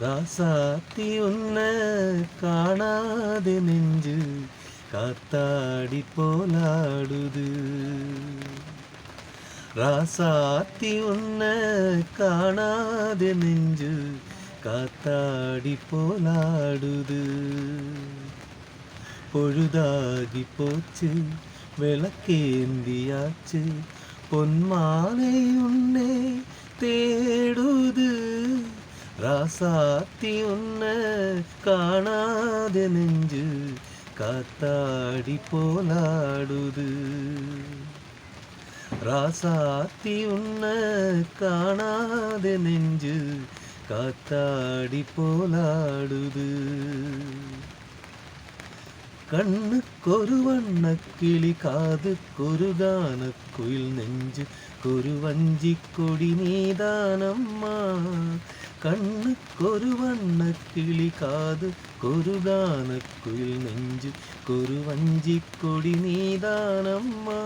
ராசாத்தி உன்ன காணாத நெஞ்சு காத்தாடி போலாடுது. ராசாத்தி உன்ன காணாத நெஞ்சு காத்தாடி போலாடுது. பொழுதாகி போச்சு விளக்கேந்தியாச்சு பொன்மாலை உன்னே தே ராசாத்தி உன்ன காணாத நெஞ்சு காத்தாடி போலாடுது ராசாத்தி உன்ன காணாத நெஞ்சு காத்தாடி போலாடுது கண்ணுக்கொரு வண்ண கிளி காது கொருகான குயில் நெஞ்சு கொருவஞ்சி கொடி நீதானம்மா. கண்ணுக்கொரு வண்ண கிளி காது கொருகான குயில் நெஞ்சு கொருவஞ்சி கொடி நீதானம்மா